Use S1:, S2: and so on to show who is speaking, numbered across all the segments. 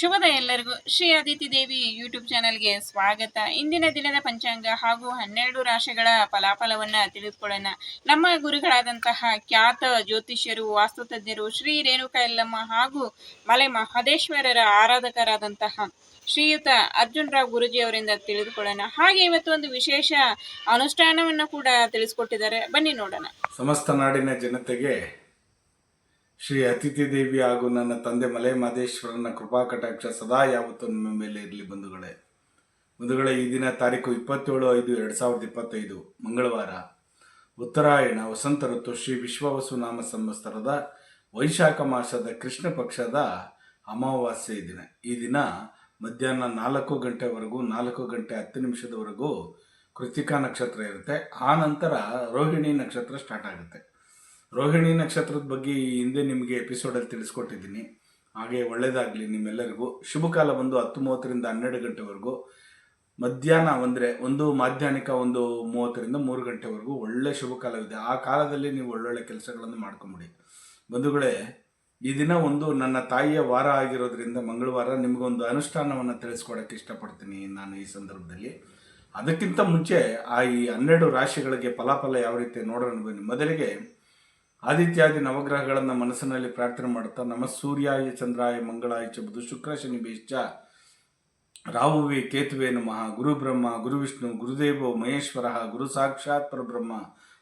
S1: ಶುಭದ ಎಲ್ಲರಿಗೂ ಶ್ರೀ ಅದಿತಿ ದೇವಿ ಯೂಟ್ಯೂಬ್ ಚಾನೆಲ್ಗೆ ಸ್ವಾಗತ. ಇಂದಿನ ದಿನದ ಪಂಚಾಂಗ ಹಾಗೂ ಹನ್ನೆರಡು ರಾಶಿಗಳ ಫಲಾಫಲವನ್ನ ತಿಳಿದುಕೊಳ್ಳೋಣ. ನಮ್ಮ ಗುರುಗಳಾದಂತಹ ಖ್ಯಾತ ಜ್ಯೋತಿಷ್ಯರು, ವಾಸ್ತುತಜ್ಞರು ಶ್ರೀ ರೇಣುಕಾ ಎಲ್ಲಮ್ಮ ಹಾಗೂ ಮಲೆ ಮಹದೇಶ್ವರರ ಆರಾಧಕರಾದಂತಹ ಶ್ರೀಯುತ ಅರ್ಜುನ್ ರಾವ್ ಗುರುಜಿ ಅವರಿಂದ ತಿಳಿದುಕೊಳ್ಳೋಣ. ಹಾಗೆ ಇವತ್ತು ಒಂದು ವಿಶೇಷ ಅನುಷ್ಠಾನವನ್ನು ಕೂಡ ತಿಳಿಸ್ಕೊಟ್ಟಿದ್ದಾರೆ. ಬನ್ನಿ ನೋಡೋಣ.
S2: ಸಮಸ್ತ ನಾಡಿನ ಜನತೆಗೆ ಶ್ರೀ ಅತಿಥಿ ದೇವಿ ಹಾಗೂ ನನ್ನ ತಂದೆ ಮಲೆ ಮಹದೇಶ್ವರನ ಕೃಪಾ ಕಟಾಕ್ಷ ಸದಾ ಯಾವತ್ತೂ ನಿಮ್ಮ ಮೇಲೆ ಇರಲಿ ಬಂಧುಗಳೇ. ಬಂಧುಗಳೇ, ಈ ದಿನ ತಾರೀಕು ಇಪ್ಪತ್ತೇಳು ಐದು ಎರಡು ಸಾವಿರದ ಇಪ್ಪತ್ತೈದು, ಮಂಗಳವಾರ. ಉತ್ತರಾಯಣ, ವಸಂತ ಋತು, ಶ್ರೀ ವಿಶ್ವವಸು ನಾಮ ಸಂವತ್ಸರದ ವೈಶಾಖ ಮಾಸದ ಕೃಷ್ಣ ಪಕ್ಷದ ಅಮಾವಾಸ್ಯೆ ದಿನ. ಈ ದಿನ ಮಧ್ಯಾಹ್ನ ನಾಲ್ಕು ಗಂಟೆವರೆಗೂ, ನಾಲ್ಕು ಗಂಟೆ ಹತ್ತು ನಿಮಿಷದವರೆಗೂ ಕೃತಿಕಾ ನಕ್ಷತ್ರ ಇರುತ್ತೆ. ಆ ನಂತರ ರೋಹಿಣಿ ನಕ್ಷತ್ರ ಸ್ಟಾರ್ಟ್ ಆಗುತ್ತೆ. ರೋಹಿಣಿ ನಕ್ಷತ್ರದ ಬಗ್ಗೆ ಈ ಹಿಂದೆ ನಿಮಗೆ ಎಪಿಸೋಡಲ್ಲಿ ತಿಳಿಸ್ಕೊಟ್ಟಿದ್ದೀನಿ. ಹಾಗೆ ಒಳ್ಳೆಯದಾಗಲಿ ನಿಮ್ಮೆಲ್ಲರಿಗೂ. ಶುಭಕಾಲ ಬಂದು ಹತ್ತು ಮೂವತ್ತರಿಂದ ಹನ್ನೆರಡು ಗಂಟೆವರೆಗೂ. ಮಧ್ಯಾಹ್ನ ಅಂದರೆ ಒಂದು ಮಾಧ್ಯಾಹ್ನಿಕ ಒಂದು ಮೂವತ್ತರಿಂದ ಮೂರು ಗಂಟೆವರೆಗೂ ಒಳ್ಳೆ ಶುಭಕಾಲವಿದೆ ಆ ಕಾಲದಲ್ಲಿ ನೀವು ಒಳ್ಳೊಳ್ಳೆ ಕೆಲಸಗಳನ್ನು ಮಾಡ್ಕೊಂಬಿಡಿ. ಬಂಧುಗಳೇ, ಈ ದಿನ ಒಂದು ನನ್ನ ತಾಯಿಯ ವಾರ ಆಗಿರೋದ್ರಿಂದ ಮಂಗಳವಾರ ನಿಮಗೊಂದು ಅನುಷ್ಠಾನವನ್ನು ತಿಳಿಸ್ಕೊಡೋಕ್ಕೆ ಇಷ್ಟಪಡ್ತೀನಿ ನಾನು ಈ ಸಂದರ್ಭದಲ್ಲಿ. ಅದಕ್ಕಿಂತ ಮುಂಚೆ ಆ ಈ ಹನ್ನೆರಡು ರಾಶಿಗಳಿಗೆ ಫಲಾಫಲ ಯಾವ ರೀತಿ ನೋಡೋಣ ಬನ್ನಿ ಮೊದಲಿಗೆ ಆದಿತ್ಯಾದಿ ನವಗ್ರಹಗಳನ್ನು ಮನಸ್ಸಿನಲ್ಲಿ ಪ್ರಾರ್ಥನೆ ಮಾಡುತ್ತಾ, ನಮ ಸೂರ್ಯಾಯ ಚಂದ್ರಾಯ ಮಂಗಳಾಯ ಚ ಬುಧ ಶುಕ್ರ ಶನಿ ಬೇಶ್ಚ, ರಾಹುವೆ ಕೇತುವೆ ನಮಃ, ಗುರು ಬ್ರಹ್ಮ, ಗುರು ವಿಷ್ಣು, ಗುರುದೇವೋ ಮಹೇಶ್ವರ, ಗುರು ಸಾಕ್ಷಾತ್ ಪರಬ್ರಹ್ಮ,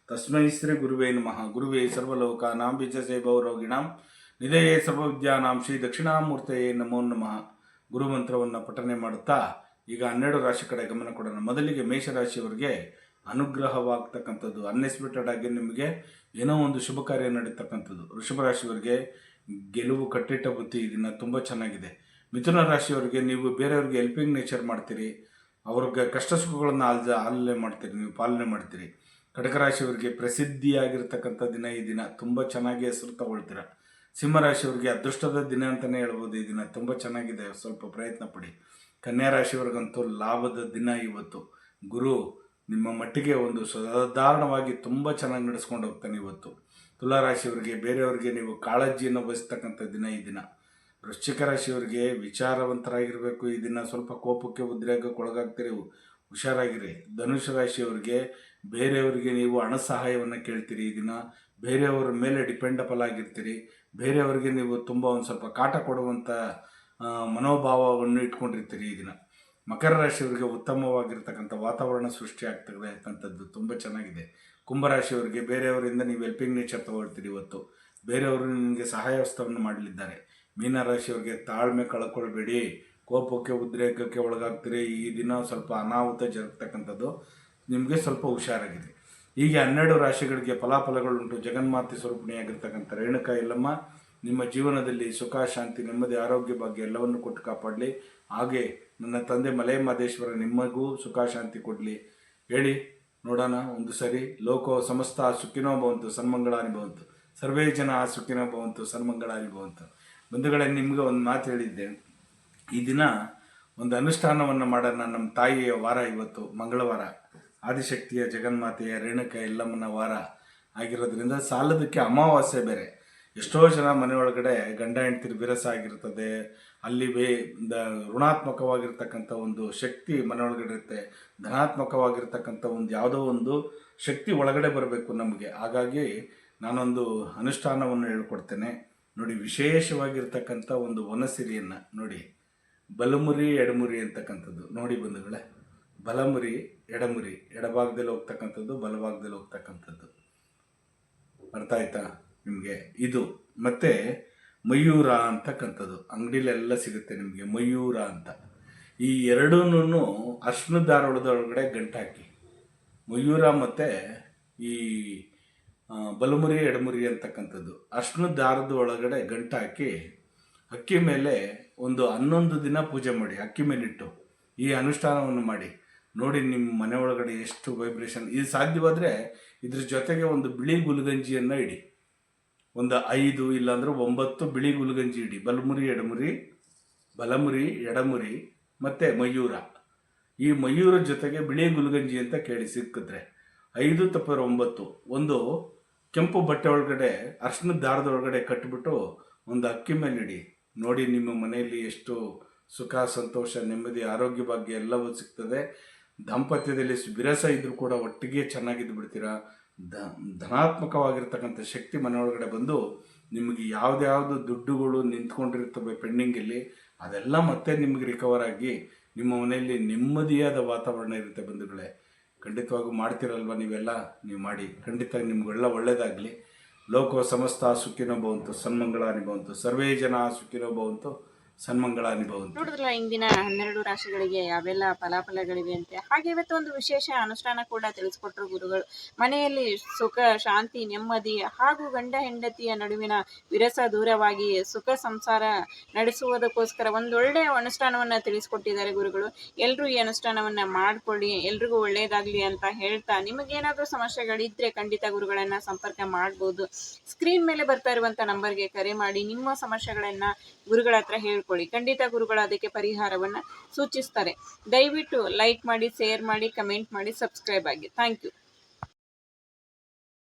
S2: ತಸ್ಮೈ ಶ್ರೀ ಗುರುವೇ ನಮಃ, ಗುರುವೇ ಸರ್ವಲೋಕಾನಾಂ ಬೀಜಸೇ ಭೌರೋಗಿಣಾಂ ನಿಧಯೇ ಸರ್ವವಿದ್ಯಾನಾಂ ಶ್ರೀ ದಕ್ಷಿಣಾಮೂರ್ತೆಯೇ ನಮೋ ನಮಃ. ಗುರುಮಂತ್ರವನ್ನು ಪಠನೆ ಮಾಡುತ್ತಾ, ಈಗ ಹನ್ನೆರಡು ರಾಶಿ ಕಡೆ ಗಮನ ಕೊಡೋಣ. ಮೊದಲಿಗೆ ಮೇಷರಾಶಿಯವರಿಗೆ ಅನುಗ್ರಹವಾಗ್ತಕ್ಕಂಥದ್ದು ಅನ್ಎಕ್ಸ್ಪೆಕ್ಟೆಡ್ ಆಗಿ ನಿಮಗೆ ಏನೋ ಒಂದು ಶುಭ ಕಾರ್ಯ ನಡೀತಕ್ಕಂಥದ್ದು. ವೃಷಭ ರಾಶಿಯವರಿಗೆ ಗೆಲುವು ಕಟ್ಟಿಟ್ಟ ಬುದ್ಧಿ ದಿನ ತುಂಬ ಚೆನ್ನಾಗಿದೆ. ಮಿಥುನ ರಾಶಿಯವರಿಗೆ ನೀವು ಬೇರೆಯವ್ರಿಗೆ ಹೆಲ್ಪಿಂಗ್ ನೇಚರ್ ಮಾಡ್ತೀರಿ. ಅವ್ರಿಗೆ ಕಷ್ಟ ಸುಖಗಳನ್ನು ಆಲ್ಜ ಆಲನೆ ಮಾಡ್ತೀರಿ, ನೀವು ಪಾಲನೆ ಮಾಡ್ತೀರಿ. ಕಟಕ ರಾಶಿಯವರಿಗೆ ಪ್ರಸಿದ್ಧಿಯಾಗಿರ್ತಕ್ಕಂಥ ದಿನ ಈ ದಿನ ತುಂಬ ಚೆನ್ನಾಗಿ ಹೆಸರು ತಗೊಳ್ತೀರ. ಸಿಂಹರಾಶಿಯವರಿಗೆ ಅದೃಷ್ಟದ ದಿನ ಅಂತಲೇ ಹೇಳ್ಬೋದು, ಈ ದಿನ ತುಂಬ ಚೆನ್ನಾಗಿದೆ, ಸ್ವಲ್ಪ ಪ್ರಯತ್ನ ಪಡಿ. ಕನ್ಯಾ ರಾಶಿಯವರಿಗಂತೂ ಲಾಭದ ದಿನ ಇವತ್ತು. ಗುರು ನಿಮ್ಮ ಮಟ್ಟಿಗೆ ಒಂದು ಸಾಧಾರಣವಾಗಿ ತುಂಬ ಚೆನ್ನಾಗಿ ನಡೆಸ್ಕೊಂಡು ಹೋಗ್ತಾನೆ ಇವತ್ತು. ತುಲಾರಾಶಿಯವರಿಗೆ, ಬೇರೆಯವರಿಗೆ ನೀವು ಕಾಳಜಿಯನ್ನು ವಹಿಸ್ತಕ್ಕಂಥ ದಿನ ಈ ದಿನ. ವೃಶ್ಚಿಕ ರಾಶಿಯವರಿಗೆ ವಿಚಾರವಂತರಾಗಿರಬೇಕು ಈ ದಿನ. ಸ್ವಲ್ಪ ಕೋಪಕ್ಕೆ ಉದ್ರೇಕಕ್ಕೆ ಒಳಗಾಗ್ತೀರಿ, ಹುಷಾರಾಗಿರಿ. ಧನುಷ ರಾಶಿಯವರಿಗೆ, ಬೇರೆಯವರಿಗೆ ನೀವು ಹಣ ಸಹಾಯವನ್ನು ಕೇಳ್ತೀರಿ ಈ ದಿನ. ಬೇರೆಯವರ ಮೇಲೆ ಡಿಪೆಂಡಬಲ್ ಆಗಿರ್ತೀರಿ. ಬೇರೆಯವರಿಗೆ ನೀವು ತುಂಬ ಒಂದು ಸ್ವಲ್ಪ ಕಾಟ ಕೊಡುವಂಥ ಮನೋಭಾವವನ್ನು ಇಟ್ಕೊಂಡಿರ್ತೀರಿ ಈ ದಿನ. ಮಕರ ರಾಶಿಯವರಿಗೆ ಉತ್ತಮವಾಗಿರ್ತಕ್ಕಂಥ ವಾತಾವರಣ ಸೃಷ್ಟಿ ಆಗ್ತಕ್ಕಂಥದ್ದು ತುಂಬ ಚೆನ್ನಾಗಿದೆ. ಕುಂಭರಾಶಿಯವರಿಗೆ ಬೇರೆಯವರಿಂದ ನೀವು ಹೆಲ್ಪಿಂಗ್ ನೇಚರ್ ತಗೊಳ್ತೀರಿ ಇವತ್ತು. ಬೇರೆಯವರು ನಿಮಗೆ ಸಹಾಯ ಹಸ್ತವನ್ನು ಮಾಡಲಿದ್ದಾರೆ. ಮೀನರಾಶಿಯವರಿಗೆ ತಾಳ್ಮೆ ಕಳ್ಕೊಳ್ಬೇಡಿ. ಕೋಪಕ್ಕೆ, ಉದ್ರೇಕಕ್ಕೆ ಒಳಗಾಗ್ತೀರಿ. ಈ ದಿನ ಸ್ವಲ್ಪ ಅನಾಹುತ ಜರುಗ್ತಕ್ಕಂಥದ್ದು ನಿಮಗೆ ಸ್ವಲ್ಪ ಹುಷಾರಾಗಿದೆ. ಹೀಗೆ ಹನ್ನೆರಡು ರಾಶಿಗಳಿಗೆ ಫಲಾಫಲಗಳುಂಟು. ಜಗನ್ಮಾತೆ ಸ್ವರೂಪಿಣಿಯಾಗಿರ್ತಕ್ಕಂಥ ರೇಣುಕಾ, ಯಲ್ಲಮ್ಮ ನಿಮ್ಮ ಜೀವನದಲ್ಲಿ ಸುಖ, ಶಾಂತಿ, ನೆಮ್ಮದಿ, ಆರೋಗ್ಯ ಬಗ್ಗೆ ಎಲ್ಲವನ್ನು ಕೊಟ್ಟು ಕಾಪಾಡಲಿ. ಹಾಗೆ ನನ್ನ ತಂದೆ ಮಲೆ ಮಹದೇಶ್ವರ ನಿಮಗೂ ಸುಖ, ಶಾಂತಿ ಕೊಡಲಿ. ಹೇಳಿ, ನೋಡೋಣ, ಒಂದು ಸರಿ. ಲೋಕೋ ಸಮಸ್ತ ಸುಖಿನೋ ಭವಂತು ಸನ್ಮಂಗಳಾನಿ ಭವಂತು. ಸರ್ವೇ ಜನ ಸುಖಿನೋ ಭವಂತು ಸನ್ಮಂಗಳಾನಿ ಭವಂತು. ಬಂಧುಗಳೇ, ನಿಮಗೆ ಒಂದು ಮಾತು ಹೇಳಿದ್ದೆ. ಈ ದಿನ ಒಂದು ಅನುಷ್ಠಾನವನ್ನು ಮಾಡೋಣ ನಮ್ಮ ತಾಯಿಯ ವಾರ ಇವತ್ತು, ಮಂಗಳವಾರ. ಆದಿಶಕ್ತಿಯ, ಜಗನ್ಮಾತೆಯ, ರೇಣುಕ, ಎಲ್ಲಮ್ಮನ ವಾರ ಆಗಿರೋದ್ರಿಂದ ಸಾಲದಕ್ಕೆ ಅಮಾವಾಸ್ಯೆ ಬೇರೆ. ಎಷ್ಟೋ ಜನ ಮನೆಯೊಳಗಡೆ ಗಂಡ ಹೆಂಡತಿರು ವಿರಸ ಆಗಿರ್ತದೆ. ಅಲ್ಲಿ ಬೇ ದ ಋಣಾತ್ಮಕವಾಗಿರ್ತಕ್ಕಂಥ ಒಂದು ಶಕ್ತಿ ಮನೆಯೊಳಗಡೆ ಇರುತ್ತೆ. ಧನಾತ್ಮಕವಾಗಿರ್ತಕ್ಕಂಥ ಒಂದು ಯಾವುದೋ ಒಂದು ಶಕ್ತಿ ಒಳಗಡೆ ಬರಬೇಕು ನಮಗೆ. ಹಾಗಾಗಿ ನಾನೊಂದು ಅನುಷ್ಠಾನವನ್ನು ಹೇಳ್ಕೊಡ್ತೇನೆ. ನೋಡಿ, ವಿಶೇಷವಾಗಿರ್ತಕ್ಕಂಥ ಒಂದು ವನಸಿರಿಯನ್ನು ನೋಡಿ. ಬಲಮುರಿ, ಎಡಮುರಿ ಅಂತಕ್ಕಂಥದ್ದು. ನೋಡಿ ಬಂಧುಗಳೇ, ಬಲಮುರಿ, ಎಡಮುರಿ, ಎಡಭಾಗದಲ್ಲಿ ಹೋಗ್ತಕ್ಕಂಥದ್ದು, ಬಲಭಾಗದಲ್ಲಿ ಹೋಗ್ತಕ್ಕಂಥದ್ದು. ಅರ್ಥ ಆಯ್ತಾ? ನಿಮಗೆ ಇದು. ಮತ್ತೆ ಮಯೂರ ಅಂತಕ್ಕಂಥದ್ದು. ಅಂಗಡಿಲೆಲ್ಲ ಸಿಗುತ್ತೆ ನಿಮಗೆ ಮಯೂರ ಅಂತ. ಈ ಎರಡೂ ಅರ್ಶನ ಧಾರವಾಡದೊಳಗಡೆ ಗಂಟಾಕಿ. ಮಯೂರ ಮತ್ತು ಈ ಬಲಮುರಿ, ಎಡಮುರಿ ಅಂತಕ್ಕಂಥದ್ದು. ಅರ್ಶನ ದಾರದ ಒಳಗಡೆ ಗಂಟಾಕಿ, ಅಕ್ಕಿ ಮೇಲೆ ಒಂದು ಹನ್ನೊಂದು ದಿನ ಪೂಜೆ ಮಾಡಿ, ಅಕ್ಕಿ ಮೇಲಿಟ್ಟು ಈ ಅನುಷ್ಠಾನವನ್ನು ಮಾಡಿ. ನೋಡಿ ನಿಮ್ಮ ಮನೆ ಒಳಗಡೆ ಎಷ್ಟು ವೈಬ್ರೇಷನ್ ಇದು ಸಾಧ್ಯವಾದರೆ ಇದ್ರ ಜೊತೆಗೆ ಒಂದು ಬಿಳಿ ಗುಲ್ಗಂಜಿಯನ್ನು ಇಡಿ. ಒಂದು ಐದು ಇಲ್ಲಾಂದ್ರೆ ಒಂಬತ್ತು ಬಿಳಿ ಗುಲ್ಗಂಜಿ ಇಡಿ. ಬಲಮುರಿ, ಎಡಮುರಿ ಬಲಮುರಿ, ಎಡಮುರಿ, ಮತ್ತು ಮಯೂರ. ಈ ಮಯೂರ ಜೊತೆಗೆ ಬಿಳಿ ಗುಲ್ಗಂಜಿ ಅಂತ ಕೇಳಿ ಸಿಕ್ಕಿದ್ರೆ ಐದು ತಪ್ಪರ ಒಂಬತ್ತು. ಒಂದು ಕೆಂಪು ಬಟ್ಟೆ ಒಳಗಡೆ, ಅರ್ಶಿನ ದಾರದ ಒಳಗಡೆ ಕಟ್ಟಿಬಿಟ್ಟು ಒಂದು ಅಕ್ಕಿ ಮೇಲೆ ಇಡಿ. ನೋಡಿ ನಿಮ್ಮ ಮನೆಯಲ್ಲಿ ಎಷ್ಟು ಸುಖ, ಸಂತೋಷ, ನೆಮ್ಮದಿ, ಆರೋಗ್ಯ ಭಾಗ್ಯ ಎಲ್ಲವೂ ಸಿಗ್ತದೆ. ದಾಂಪತ್ಯದಲ್ಲಿ ವಿರಸ ಇದ್ದರೂ ಕೂಡ ಒಟ್ಟಿಗೆ ಚೆನ್ನಾಗಿದ್ದು ಬಿಡ್ತೀರಾ ದ, ಧನಾತ್ಮಕವಾಗಿರ್ತಕ್ಕಂಥ ಶಕ್ತಿ ಮನೆಯೊಳಗಡೆ ಬಂದು ನಿಮಗೆ ಯಾವುದ್ಯಾವುದು ದುಡ್ಡುಗಳು ನಿಂತ್ಕೊಂಡಿರ್ತವೆ ಪೆಂಡಿಂಗಲ್ಲಿ, ಅದೆಲ್ಲ ಮತ್ತೆ ನಿಮಗೆ ರಿಕವರ್ ಆಗಿ ನಿಮ್ಮ ಮನೆಯಲ್ಲಿ ನೆಮ್ಮದಿಯಾದ ವಾತಾವರಣ ಇರುತ್ತೆ ಬಂಧುಗಳೇ. ಖಂಡಿತವಾಗೂ ಮಾಡ್ತಿರಲ್ವ ನೀವೆಲ್ಲ? ನೀವು ಮಾಡಿ. ಖಂಡಿತ ನಿಮಗೆಲ್ಲ ಒಳ್ಳೆಯದಾಗಲಿ ಲೋಕೋ ಸಮಸ್ತ ಸುಖಿನೋ ಭವಂತು ಸನ್ಮಂಗಳ ನಿಭವಂತು ಸರ್ವೇ ಜನ ಸುಖಿನೋ ಭವಂತು. ಸನ್ಮಂಗಳಾನಿ ಅನುಭವ
S1: ನೋಡಿದ್ರಲ್ಲ ಇಂದಿನ ಹನ್ನೆರಡು ರಾಶಿಗಳಿಗೆ ಯಾವೆಲ್ಲ ಫಲಾಫಲಗಳಿವೆ ಅಂತೆ. ಹಾಗೆ ಇವತ್ತು ಒಂದು ವಿಶೇಷ ಅನುಷ್ಠಾನ ಕೂಡ ತಿಳಿಸ್ಕೊಟ್ರು ಗುರುಗಳು. ಮನೆಯಲ್ಲಿ ಸುಖ, ಶಾಂತಿ, ನೆಮ್ಮದಿ ಹಾಗೂ ಗಂಡ ಹೆಂಡತಿಯ ನಡುವಿನ ವಿರಸ ದೂರವಾಗಿ ಸುಖ ಸಂಸಾರ ನಡೆಸುವುದಕ್ಕೋಸ್ಕರ ಒಂದೊಳ್ಳೆಯ ಅನುಷ್ಠಾನವನ್ನ ತಿಳಿಸ್ಕೊಟ್ಟಿದ್ದಾರೆ ಗುರುಗಳು. ಎಲ್ಲರೂ ಈ ಅನುಷ್ಠಾನವನ್ನ ಮಾಡ್ಕೊಳ್ಳಿ, ಎಲ್ರಿಗೂ ಒಳ್ಳೆಯದಾಗ್ಲಿ ಅಂತ ಹೇಳ್ತಾ ನಿಮಗೇನಾದ್ರೂ ಸಮಸ್ಯೆಗಳಿದ್ರೆ ಖಂಡಿತ ಗುರುಗಳನ್ನ ಸಂಪರ್ಕ ಮಾಡ್ಬೋದು. ಸ್ಕ್ರೀನ್ ಮೇಲೆ ಬರ್ತಾ ಇರುವಂತ ನಂಬರ್ಗೆ ಕರೆ ಮಾಡಿ, ನಿಮ್ಮ ಸಮಸ್ಯೆಗಳನ್ನ ಗುರುಗಳ ಹತ್ರ ಹೇಳ್ಕೊಳ್ಳಿ ಖಂಡಿತ ಗುರುಗಳು, ಅದಕ್ಕೆ ಪರಿಹಾರವನ್ನು ಸೂಚಿಸ್ತಾರೆ. ದಯವಿಟ್ಟು ಲೈಕ್ ಮಾಡಿ ಶೇರ್ ಮಾಡಿ ಕಮೆಂಟ್ ಮಾಡಿ ಸಬ್ಸ್ಕ್ರೈಬ್ ಆಗಿ. Thank you